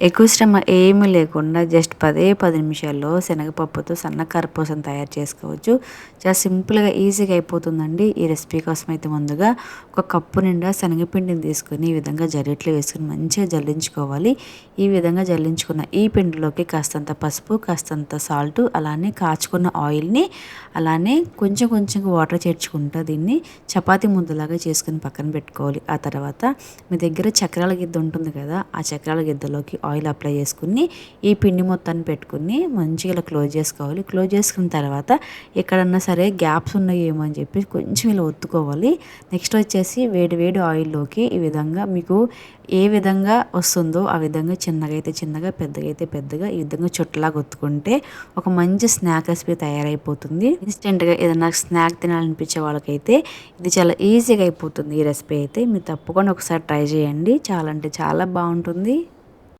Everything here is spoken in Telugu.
ఎక్కువ శ్రమ ఏమీ లేకుండా జస్ట్ పదే పది నిమిషాల్లో శనగపప్పుతో సన్న కర్పూసం తయారు చేసుకోవచ్చు. చాలా సింపుల్గా ఈజీగా అయిపోతుందండి. ఈ రెసిపీ కోసం అయితే ముందుగా ఒక కప్పు నిండా శనగపిండిని తీసుకొని ఈ విధంగా జల్లెట్లో వేసుకుని మంచిగా జల్లించుకోవాలి. ఈ విధంగా జల్లించుకున్న ఈ పిండిలోకి కాస్తంత పసుపు కాస్తంత సాల్ట్ అలానే కాచుకున్న ఆయిల్ని అలానే కొంచెం కొంచెం వాటర్ చేర్చుకుంటా దీన్ని చపాతీ ముద్దలాగా చేసుకుని పక్కన పెట్టుకోవాలి. ఆ తర్వాత మీ దగ్గర చక్రాల గిద్ద ఉంటుంది కదా ఆ చక్రాల గిద్దలోకి ఆయిల్ అప్లై చేసుకుని ఈ పిండి మొత్తాన్ని పెట్టుకుని మంచిగా ఇలా క్లోజ్ చేసుకోవాలి. క్లోజ్ చేసుకున్న తర్వాత ఎక్కడన్నా సరే గ్యాప్స్ ఉన్నాయేమో అని చెప్పి కొంచెం ఇలా ఒత్తుకోవాలి. నెక్స్ట్ వచ్చేసి వేడి వేడి ఆయిల్లోకి ఈ విధంగా మీకు ఏ విధంగా వస్తుందో ఆ విధంగా చిన్నగా అయితే చిన్నగా పెద్దగా అయితే పెద్దగా ఈ విధంగా చుట్టలాగా ఒత్తుకుంటే ఒక మంచి స్నాక్ రెసిపీ తయారైపోతుంది. ఇన్స్టెంట్గా ఏదైనా స్నాక్ తినాలనిపించే వాళ్ళకైతే ఇది చాలా ఈజీగా అయిపోతుంది ఈ రెసిపీ అయితే. మీరు తప్పకుండా ఒకసారి ట్రై చేయండి. చాలా అంటే చాలా బాగుంటుంది.